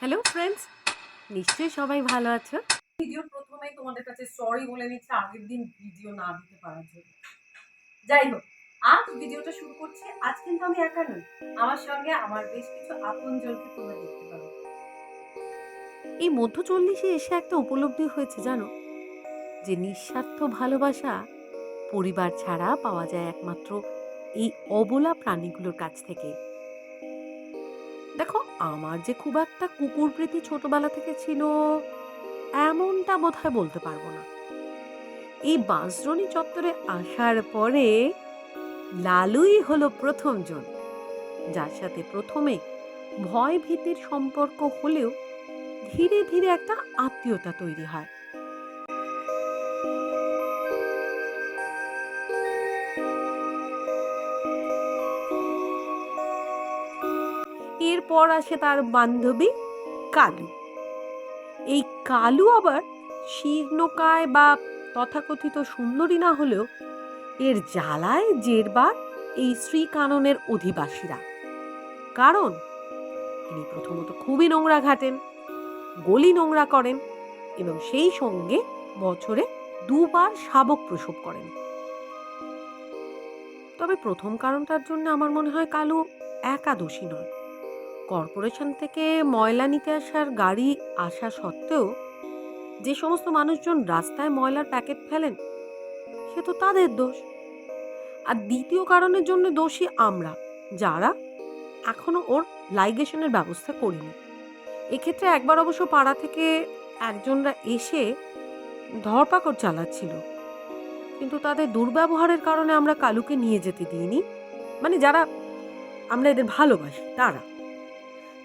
Hello friends নিশ্চয়ই সবাই ভালো আছো। ভিডিওর প্রথমেই তোমাদের কাছে সরি বলে নিচ্ছে আগের দিন ভিডিও না দিতে পারার জন্য। যাই হোক আজ ভিডিওটা শুরু করছি। আজ কিন্তু আমি একা নই। আমার সঙ্গে আমার বেশ কিছু আপনজনকে তোমরা দেখতে পাবে। এই মধ্য চল্লিশে এসে একটা উপলব্ধি হয়েছে জানো? যে নিঃস্বার্থ ভালোবাসা পরিবার ছাড়া পাওয়া যায় একমাত্র এই অবলা প্রাণীগুলোর কাছ থেকে। দেখো, আমার যে খুব একটা কুকুর প্রীতি ছোটবেলা থেকে ছিল, এমনটা বোধহয় বলতে পারব না। এই বাঁশরণী চত্বরে আসার পরে লালুই হলো প্রথমজন, যার সাথে প্রথমে ভয় ভীতির সম্পর্ক হলেও ধীরে ধীরে একটা আত্মীয়তা তৈরি হয়। এরপর আসে তার বান্ধবী কালু। এই কালু আবার শীর্ণকায় বা তথাকথিত সুন্দরী না হলেও এর জ্বালায় জেরবার এই শ্রীকাননের অধিবাসীরা। কারণ তিনি প্রথমত খুবই নোংরা ঘাটেন, গলি নোংরা করেন এবং সেই সঙ্গে বছরে দুবার শাবক প্রসব করেন। তবে প্রথম কারণটার জন্য আমার মনে হয় কালু একাদশী নয়। কর্পোরেশন থেকে ময়লা নিতে আসার গাড়ি আসা সত্ত্বেও যে সমস্ত মানুষজন রাস্তায় ময়লার প্যাকেট ফেলেন, সে তো তাদের দোষ। আর দ্বিতীয় কারণের জন্য দোষী আমরা, যারা এখনও ওর লাইগেশনের ব্যবস্থা করিনি। এক্ষেত্রে একবার অবশ্য পাড়া থেকে একজনরা এসে ধরপাকড় চালাচ্ছিল। কিন্তু তাদের দুর্ব্যবহারের কারণে আমরা কালুকে নিয়ে যেতে দিইনি। মানে যারা আমরা এদের ভালোবাসি, তারা।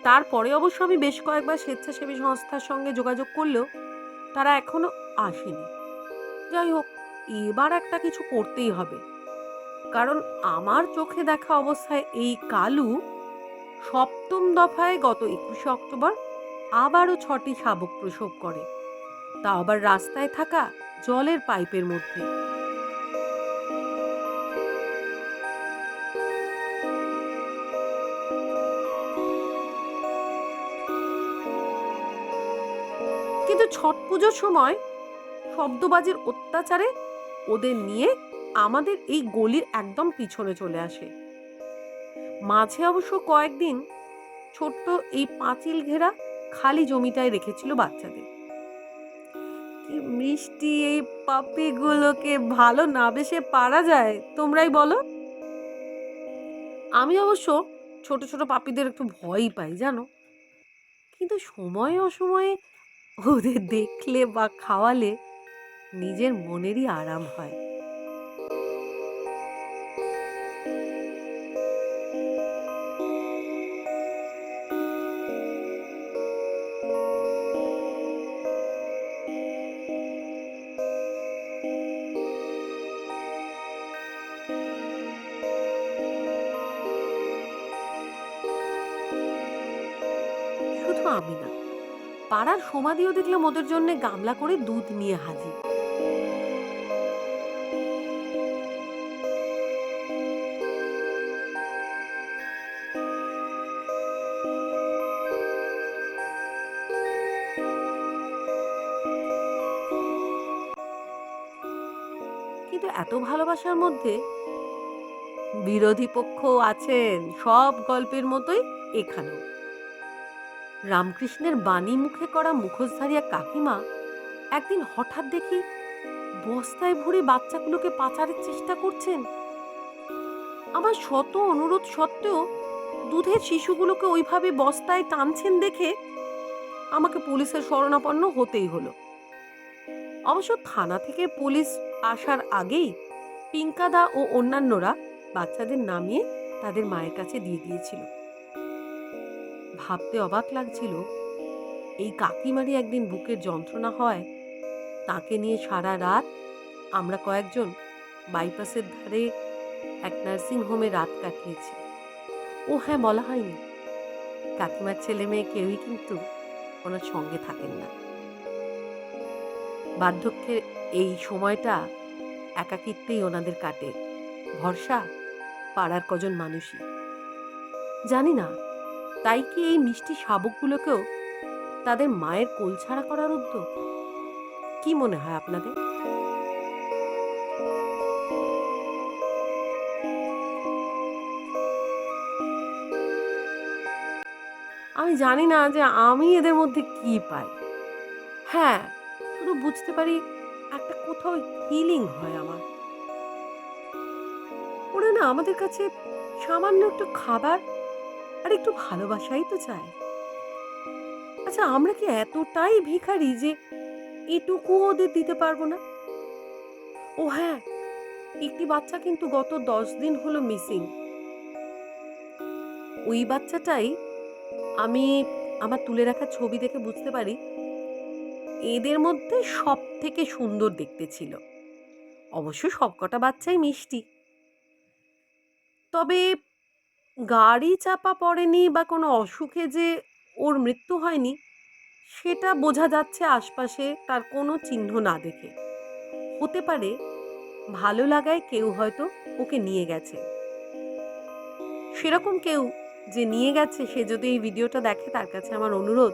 তারপরে অবশ্য আমি বেশ কয়েকবার স্বেচ্ছাসেবী সংস্থার সঙ্গে যোগাযোগ করলেও তারা এখনও আসেনি। যাই হোক, এবার একটা কিছু করতেই হবে। কারণ আমার চোখে দেখা অবস্থায় এই কালু সপ্তম দফায় গত একুশে অক্টোবর আবারও ছটি শাবক প্রসব করে। তা আবার রাস্তায় থাকা জলের পাইপের মধ্যে। ছট পুজোর সময় শব্দবাজির অত্যাচারে ওদের নিয়ে আমাদের এই গলির একদম পিছনে চলে আসে। মাঝে অবশ্য কয়েকদিন ছোট্ট এই পাঁচিল ঘেরা খালি জমিটায় রেখেছিল বাচ্চাদের। কি মিষ্টি এই পাপিগুলোকে ভালো না বেশে পারা যায়, তোমরাই বলো। আমি অবশ্য ছোট ছোট পাপিদের একটু ভয়ই পাই, জানো? কিন্তু সময়ে অসময়ে ওদের দেখলে বা খাওয়ালে নিজের মনেরই আরাম হয়। শুধু আমি না পাড়ার সমাধিও দেখলাম ওদের জন্য গামলা করে দুধ নিয়ে হাজির। কিন্তু এত ভালোবাসার মধ্যে বিরোধী পক্ষ আছেন, সব গল্পের মতোই এখানেও। রামকৃষ্ণের বাণী মুখে করা মুখোশধারিয়া কাকিমা একদিন হঠাৎ দেখি বস্তায় ভরে বাচ্চাগুলোকে পাচারের চেষ্টা করছেন। আমার শত অনুরোধ সত্ত্বেও দুধের শিশুগুলোকে ওইভাবে বস্তায় টানছেন দেখে আমাকে পুলিশের শরণাপন্ন হতেই হলো। অবশ্য থানা থেকে পুলিশ আসার আগেই পিঙ্কাদা ও অন্যান্যরা বাচ্চাদের নামিয়ে তাদের মায়ের কাছে দিয়ে দিয়েছিল। ভাবতে অবাক লাগছিল। এই কাকিমারি একদিন বুকের যন্ত্রণা হয়। তাকে নিয়ে সারা রাত আমরা কয়েকজন বাইপাসের ধারে এক নার্সিং হোমে রাত কাটিয়েছি। ও হ্যাঁ বলা হয়নি। কাকিমার ছেলে মেয়ে কেউই কিন্তু ওনার সঙ্গে থাকেন না। বার্ধক্যের এই সময়টা একাকিত্বেই ওনাদের কাটে। ভরসা পাড়ার কজন মানুষই। জানি না তাই কি এই মিষ্টি শাবকগুলোকেও তাদের মায়ের কোল ছাড়া করার উদ্যোগ? কি মনে হয় আপনাদের? আমি জানি না যে আমি এদের মধ্যে কি পাই। হ্যাঁ শুধু বুঝতে পারি একটা কোথাও হিলিং হয় আমার। ওরা না আমাদের কাছে সামান্য একটু খাবার আর একটু ভালোবাসাই তো চায়। আচ্ছা আমরা কি এতটাই ভিখারি যে এটুকু ওদের দিতে পারব না? ও হ্যাঁ একটি বাচ্চা কিন্তু গত দশ দিন হলো মিসিং ওই বাচ্চাটাই আমি আমার তুলে রাখা ছবি দেখে বুঝতে পারি, এদের মধ্যে সব থেকে সুন্দর দেখতে ছিল। অবশ্য সবকটা বাচ্চাই মিষ্টি। তবে গাড়ি চাপা পড়েনি বা কোনো অসুখে যে ওর মৃত্যু হয়নি, সেটা বোঝা যাচ্ছে আশপাশে তার কোনো চিহ্ন না দেখে। হতে পারে ভালো লাগায় কেউ হয়তো ওকে নিয়ে গেছে। সেরকম কেউ যে নিয়ে গেছে, সে যদি এই ভিডিওটা দেখে, তার কাছে আমার অনুরোধ,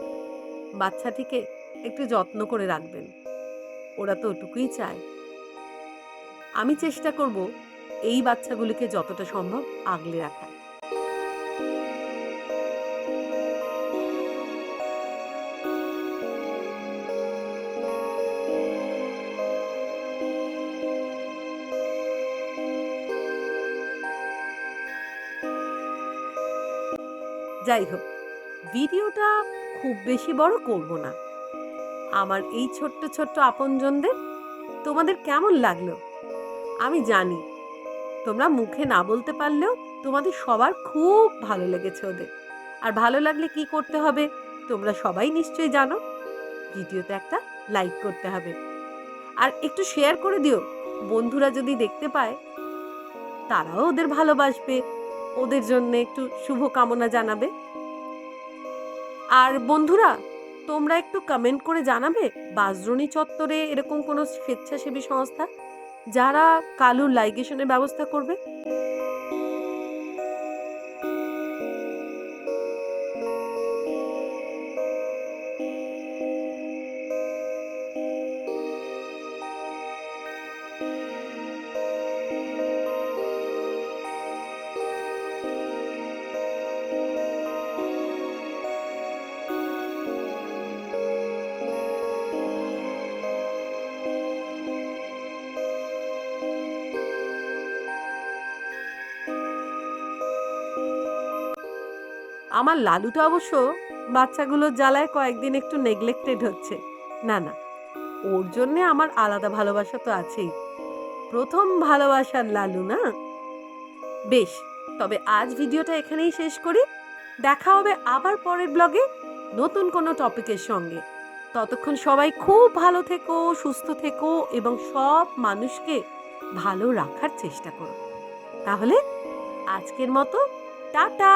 বাচ্চাটিকে একটু যত্ন করে রাখবেন। ওরা তো ওটুকুই চায়। আমি চেষ্টা করব এই বাচ্চাগুলিকে যতটা সম্ভব আগলে রাখার। যাই হোক ভিডিওটা খুব বেশি বড় করব না। আমার এই ছোট্ট ছোট্ট আপনজনদের তোমাদের কেমন লাগল? আমি জানি, তোমরা মুখে না বলতে পারলেও তোমাদের সবার খুব ভালো লেগেছে ওদের। আর ভালো লাগলে কি করতে হবে, তোমরা সবাই নিশ্চয়ই জানো। ভিডিওতে একটা লাইক করতে হবে। আর একটু শেয়ার করে দিও, বন্ধুরা যদি দেখতে পায়, তারাও ওদের ভালোবাসবে। ওদের জন্য একটু শুভ কামনা জানাবে। আর বন্ধুরা, তোমরা একটু কমেন্ট করে জানাবে বাজরণী চত্বরে এরকম কোনো স্বেচ্ছাসেবী সংস্থা যারা কালুর লাইগেশনের ব্যবস্থা করবে? আমার লালুটা অবশ্য বাচ্চাগুলোর জ্বালায় কয়েকদিন একটু নেগলেক্টেড হচ্ছে। না না, ওর জন্যে আমার আলাদা ভালোবাসা তো আছেই। প্রথম ভালোবাসার লালু, না? বেশ, তবে আজ ভিডিওটা এখানেই শেষ করি। দেখা হবে আবার পরের ব্লগে নতুন কোনো টপিকের সঙ্গে। ততক্ষণ সবাই খুব ভালো থেকো, সুস্থ থেকো এবং সব মানুষকে ভালো রাখার চেষ্টা করো। তাহলে আজকের মতো, টাটা!